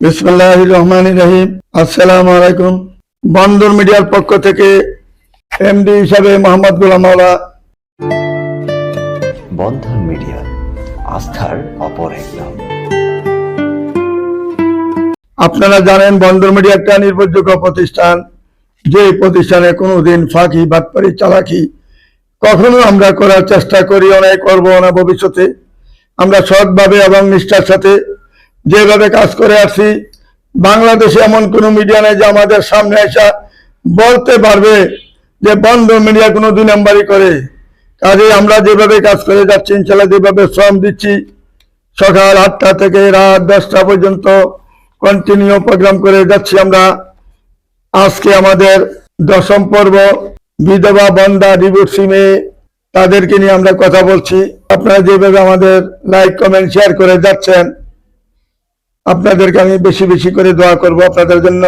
বিসমুল্লাহ রহমান রহিম। আসসালামু আলাইকুম। বন্দর মিডিয়ার পক্ষ থেকে এমডি হিসাবে মোহাম্মদ গোলাম মাওলা। বন্ধন মিডিয়া আস্থার অপর এক নাম। আপনারা জানেন বন্দর মিডিয়া একটা নির্ভরযোগ্য প্রতিষ্ঠান। যে প্রতিষ্ঠানে কোনোদিন ফাঁকি বাটপারি চালাকি কখনো আমরা করার চেষ্টা করি অনেক করব না ভবিষ্যতে। আমরা সৎভাবে এবং নিষ্ঠার সাথে যেভাবে কাজ করে আসছি, বাংলাদেশে এমন কোনো মিডিয়া নেই যে আমাদের সামনে এসে বলতে পারবে যে বন্ধ মিডিয়া কোনো দুই নাম্বারই করে। কাজে আমরা যেভাবে কাজ করে যাচ্ছি, ইনশাল্লাহ যেভাবে শ্রম দিচ্ছি, সকাল আটটা থেকে রাত দশটা পর্যন্ত কন্টিনিউ প্রোগ্রাম করে যাচ্ছি আমরা। আজকে আমাদের দশম পর্ব, বিধবা বন্দা ডিভোর্সি মেয়ে তাদেরকে নিয়ে আমরা কথা বলছি। আপনারা যেভাবে আমাদের লাইক কমেন্ট শেয়ার করে যাচ্ছেন আপনাদেরকে আমি বেশি বেশি করে দোয়া করব আপনাদের জন্য,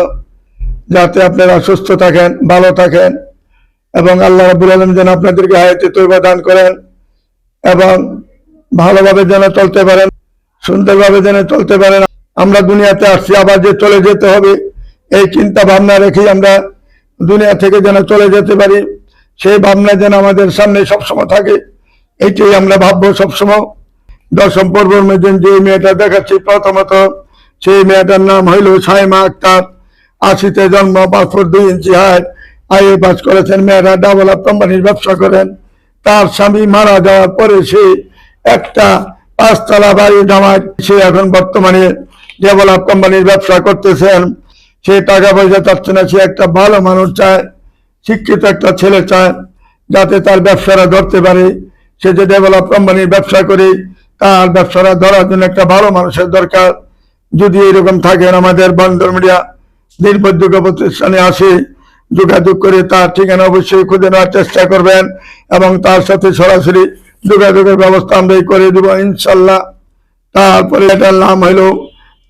যাতে আপনারা সুস্থ থাকেন, ভালো থাকেন, এবং আল্লাহ রাবুল আলম যেন আপনাদেরকে হায়াতে তৈবা দান করেন, এবং ভালোভাবে যেন চলতে পারেন, সুন্দরভাবে যেন চলতে পারেন। আমরা দুনিয়াতে আসছি, আবার যে চলে যেতে হবে, এই চিন্তা ভাবনা রেখেই আমরা দুনিয়া থেকে যেন চলে যেতে পারি। সেই ভাবনা যেন আমাদের সামনে সবসময় থাকে এইটাই আমরা ভাববো সবসময়। দশম পর্বর মধ্যে যে মেয়েটা দেখাচ্ছি, প্রথমত সেই মেয়েটার নাম হইল সাইমা আক্তার। আশিতে জন্ম পাঁচফুট দুই ইঞ্চি হাইট আইএ পাস করেছেন মেয়েরা ডাবল আপ কোম্পানির ব্যবসা করেন। তার স্বামী মারা যাওয়ার পরে সে একটা পাঁচতলা বাড়ি জামায় সে এখন বর্তমানে ডেভেলপ কোম্পানির ব্যবসা করতেছেন। সে টাকা পয়সা চাচ্ছে না, সে একটা ভালো মানুষ চায়, শিক্ষিত একটা ছেলে চায়, যাতে তার ব্যবসাটা ধরতে পারে। সে যে ডেভেলপ কোম্পানির ব্যবসা করে, তার ব্যবসাটা ধরার জন্য একটা ভালো মানুষের দরকার। যদি এরকম থাকেন আমাদের বন্দর মিডিয়া নির্ভরযোগ্য প্রতিষ্ঠানে আসে, যোগাযোগ করে তার ঠিকানা অবশ্যই খুঁজে নেওয়ার চেষ্টা করবেন এবং তার সাথে সরাসরি যোগাযোগের ব্যবস্থা আমরাই করে দেব ইনশাল্লাহ। তারপরে এটার নাম হলো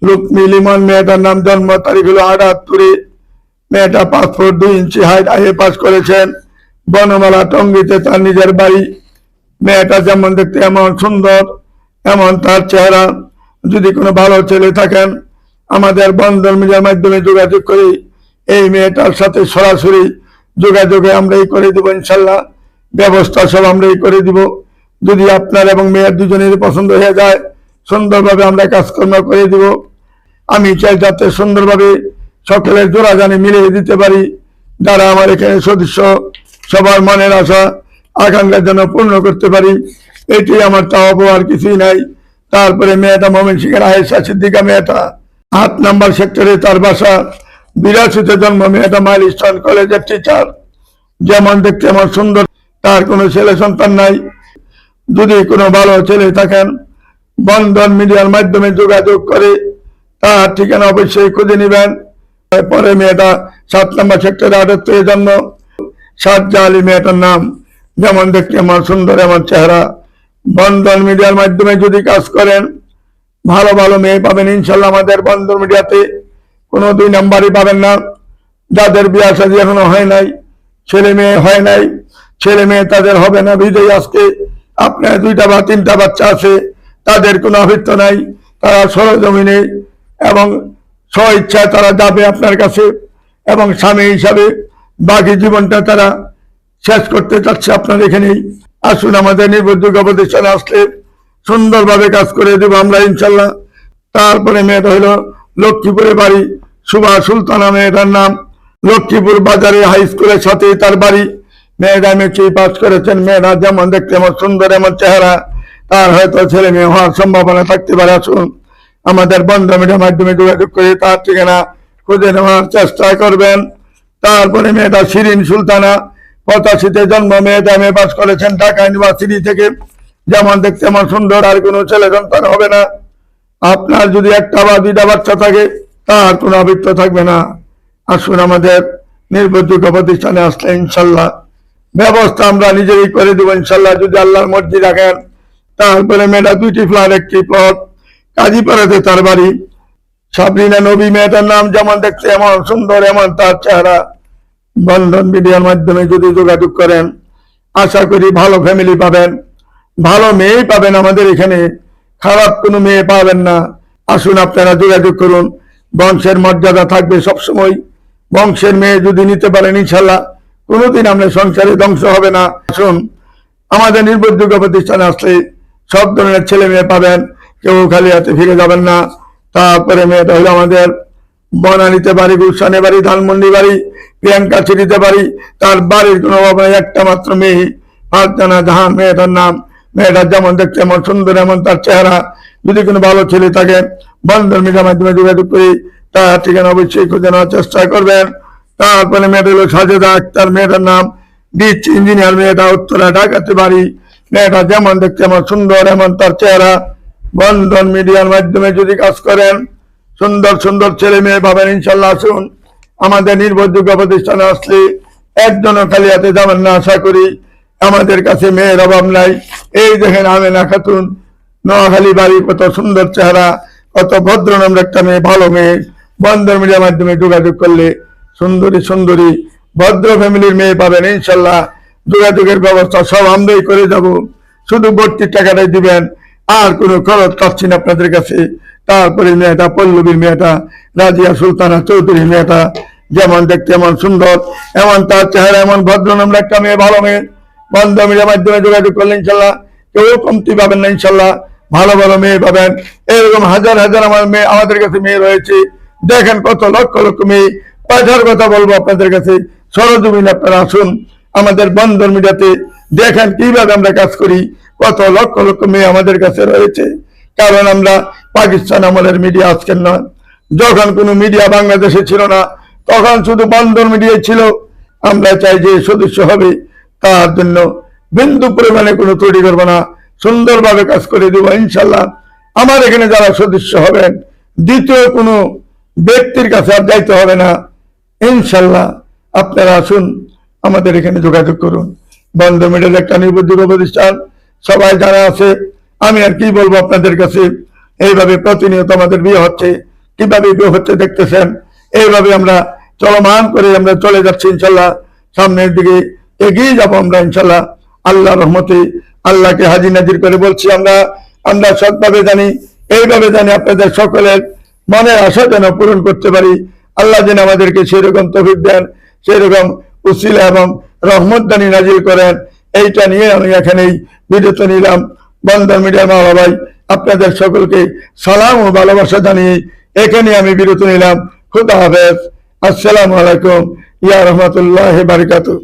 রুকমি লিমন মেয়েটার নাম, জন্ম তারিখ হলো আটাত্তরে। মেয়েটা পাসপোর্ট দুই ইঞ্চি হাইট আইএ পাস করেছেন। বনমালা টঙ্গিতে তার নিজের বাড়ি। মেয়েটা যেমন দেখতে এমন সুন্দর, এমন তার চেহারা। যদি কোনো ভালো ছেলে থাকেন, আমাদের বন্ধন মিডিয়ার মাধ্যমে যোগাযোগ করি এই মেয়েটার সাথে সরাসরি যোগাযোগে আমরাই করে দিব, ইনশাল্লাহ। ব্যবস্থা সব আমরাই করে দিব। যদি আপনার এবং মেয়ের দুজনের পছন্দ হয়ে যায়, সুন্দরভাবে আমরা কাজকর্ম করে দিব। আমি চাই যাতে সুন্দরভাবে সকলের জোড়া জানে মিলিয়ে দিতে পারি। যারা আমার এখানে সদস্য, সবার মনের আশা আকাঙ্ক্ষা যেন পূর্ণ করতে পারি, এটি আমার চাওয়া পাওয়ার কিছুই নাই। তারপরে মেয়েটা মোমিন সিংহের আয়েশা সিদ্দিকা মেয়েটা। আট নাম্বার সেক্টরে তার বাসা। বিরাশিতে জন্ম মেয়েটা মাইল স্টোন কলেজের টিচার যেমন দেখতে আমার সুন্দর, তার কোনো ছেলে সন্তান নাই। যদি কোনো ভালো ছেলে থাকেন, বন্ধন মিডিয়ার মাধ্যমে যোগাযোগ করে, তার ঠিকানা অবশ্যই খুঁজে নেবেন। পরে মেয়েটা সাত নম্বর সেক্টরে আটাত্তরের জন্য সাজ্জা আলী মেয়েটার নাম। যেমন দেখতে আমার সুন্দর, এমন চেহারা। বন্ধন মিডিয়ার মাধ্যমে যদি কাজ করেন, ভালো ভালো মেয়ে পাবেন, ইনশাল্লাহ আমাদের বন্ধন মিডিয়াতে কোনো দুই নাম্বারই পাবেন না। যাদের বিয়া সাজি এখনও হয় নাই, ছেলে মেয়ে হয় নাই, ছেলে মেয়ে তাদের হবে না বিজয়ী আজকে। আপনার দুইটা বা তিনটা বাচ্চা আছে, তাদের কোনো অভিত্য নাই, তারা সরজমিনে এবং স্ব ইচ্ছায় তারা যাবে আপনার কাছে এবং স্বামী হিসাবে বাকি জীবনটা তারা শেষ করতে চাচ্ছে আপনার এখানেই। আসুন আমাদের নির্ভরযোগ্য প্রতিষ্ঠানে আসলে সুন্দরভাবে কাজ করে দেবো আমরা ইনশাল্লাহ তারপরে মেয়েটা হলো লক্ষ্মীপুরে বাড়ি সুভা সুলতানা মেয়েটার নাম। লক্ষ্মীপুর বাজারে হাই স্কুলের সাথে তার বাড়ি। মেয়েটা মেট্রিক পাস করেছেন মেয়েরা যেমন দেখতে এমন সুন্দর, এমন চেহারা। তার হয়তো ছেলে মেয়ে হওয়ার সম্ভাবনা থাকতে পারে, আসুন। আমাদের বন্ধ মিডিয়ার মাধ্যমে যোগাযোগ করে, তার ঠিকানা খুঁজে নেওয়ার চেষ্টা করবেন। তারপরে মেয়েটা শিরিন সুলতানা পঁচাশিতে জন্ম, মেয়ে পাস করেছেন ঢাকা ইউনিভার্সিটি থেকে। যেমন দেখতে এমন সুন্দর, আর কোনো ছেলে সন্তান হবে না। আপনার যদি একটা বা দুইটা বাচ্চা থাকে, তার কোনো আবৃত্ত থাকবে না। আসুন আমাদের নির্ভরযোগ্য প্রতিষ্ঠানে আসলে ইনশাল্লাহ। ব্যবস্থা আমরা নিজেই করে দেবো ইনশাল্লাহ, যদি আল্লাহর মর্জি রাখেন। তারপরে মেয়েটা দুইটি ফ্ল্যাট, একটি প্লট কাজীপাড়াতে তার বাড়ি। সাবরিনা নবী, মেয়েটার নাম যেমন দেখতে এমন সুন্দর, এমন তার চেহারা। বন্ধন মিডিয়ার মাধ্যমে যদি যোগাযোগ করেন, আশা করি ভালো ফ্যামিলি পাবেন, ভালো মেয়েই পাবেন আমাদের এখানে। খারাপ কোনো মেয়ে পাবেন না। আসুন আপনারা যোগাযোগ করুন। বংশের মর্যাদা থাকবে সবসময়। বংশের মেয়ে যদি নিতে পারেন, ইনশাল্লাহ কোনোদিন আমাদের সংসারে ধ্বংস হবে না। আসুন, আমাদের নির্ভরযোগ্য প্রতিষ্ঠানে আসলে সব ধরনের ছেলে মেয়ে পাবেন। কেউ খালি হাতে ফিরে যাবেন না। তারপরে মেয়েটা হলো আমাদের বনানীতে বাড়ি, গুলশানে বাড়ি, ধানমন্ডি বাড়ি, প্রিয়াঙ্কা চিঠিতে বাড়ি, তার বাড়ির কোনো অভাব একটা মাত্র মেয়ে, ফারজানা জাহান, মেয়েটার নাম, মেয়েটার যেমন দেখতে এমন সুন্দর, এমন তার চেহারা, যদি কোনো ভালো ছেলে থাকে, বন্ধন মিডিয়ার মাধ্যমে যোগাযোগ করি তার ঠিকানা অবশ্যই খুঁজে নেওয়ার চেষ্টা করবেন। তারপরে মেয়েটা হলো সাজেদা আক্তার, মেয়েটার নাম বিচ ইঞ্জিনিয়ার, মেয়েটা উত্তরা, ঢাকাতে বাড়ি, মেয়েটা যেমন দেখতে এমন সুন্দর, এমন তার চেহারা, বন্ধন মিডিয়ার মাধ্যমে যদি কাজ করেন সুন্দর সুন্দর ছেলে মেয়ে পাবেন, ইনশাল্লাহ আসুন। আমাদের নির্ভরযোগ্য প্রতিষ্ঠানে আসলে একজনও খালি হাতে যাবেন না, আশা করি। আমাদের কাছে মেয়ের অভাব নাই। এই দেখেন আমেনা খাতুন নোয়াখালী বাড়ি, কত সুন্দর চেহারা, কত ভদ্র নম্র একটা মেয়ে, ভালো মেয়ে। বন্ধন মিডিয়ার মাধ্যমে যোগাযোগ করলে সুন্দরী সুন্দরী, ভদ্র ফ্যামিলির মেয়ে পাবেন, ইনশাল্লাহ। যোগাযোগের ব্যবস্থা সব আমরাই করে যাব। শুধু ভর্তির টাকাটাই দিবেন। আর কোনো খরচ চাচ্ছি না আপনাদের কাছে। তারপরে মেয়েটা, পল্লবীর মেয়েটা, রাজিয়া সুলতানা চৌধুরী মেয়েটা, যেমন দেখতে এমন সুন্দর, এমন তার চেহারা, এমন ভদ্র নম্র একটা মেয়ে, ভালো মেয়ে। বন্ধ মিডিয়ার মাধ্যমে যোগাযোগ করলে ইনশাল্লাহ কেউ কমতি পাবেন না, ইনশাল্লাহ ভালো ভালো মেয়ে পাবেন। এরকম হাজার হাজার আমার মেয়ে, আমাদের কাছে মেয়ে রয়েছে। দেখেন কত লক্ষ লক্ষ মেয়ে। পাঠার কথা বলব আপনাদের কাছে। সরজমিন আপনারা আসুন। আমাদের বন্ধন মিডিয়াতে দেখেন কীভাবে আমরা কাজ করি। কত লক্ষ লক্ষ মেয়ে আমাদের কাছে রয়েছে। কারণ আমরা পাকিস্তান আমলের মিডিয়া আজকের নয়। যখন কোনো মিডিয়া বাংলাদেশে ছিল না, তখন শুধু বন্ধন মিডিয়ায় ছিল। আমরা চাই যে সদস্য হবে, তার জন্য বিন্দু পরিমাণে কোনো তৈরি করব না। সুন্দরভাবে কাজ করে দেবো ইনশাল্লাহ আমার এখানে যারা সদস্য হবেন, দ্বিতীয় কোনো ব্যক্তির কাছে আর যাইতে হবে না। ইনশাল্লাহ আপনারা আসুন, আমাদের এখানে যোগাযোগ করুন। বন্ধ মিডল একটা নির্ভরযোগ্য প্রতিষ্ঠান। সবাই যারা আছে, আমি আর কি বলব আপনাদের কাছে? এইভাবে প্রতিনিয়ত আমাদের বিয়ে হচ্ছে। কীভাবে বিয়ে হচ্ছে দেখতেছেন? এইভাবে আমরা চলমান করে আমরা চলে যাচ্ছি ইনশাল্লাহ। সামনের দিকে এগিয়ে যাব আমরা ইনশাল্লাহ। আল্লাহ রহমতে আল্লাহকে হাজির নাজির করে বলছি আমরা। আমরা সৎভাবে জানি, এইভাবে জানি আপনাদের সকলের মনের আশা যেন পূরণ করতে পারি। আল্লাহ যেন আমাদেরকে সেরকম তফিক দেন, সেরকম উসিলা এবং রহমত দানি নাজিল করেন। এইটা নিয়ে আমি এখানেই বিরত নিলাম। বন্ধন মিডিয়া মা বাবাই আপনাদের সকলকে সালাম ও ভালোবাসা জানিয়ে এখানে আমি বিরত নিলাম। খুদা হাফেজ। আসসালামু আলাইকুম। ইয়া রহমতুল্লাহ বারিকাতু।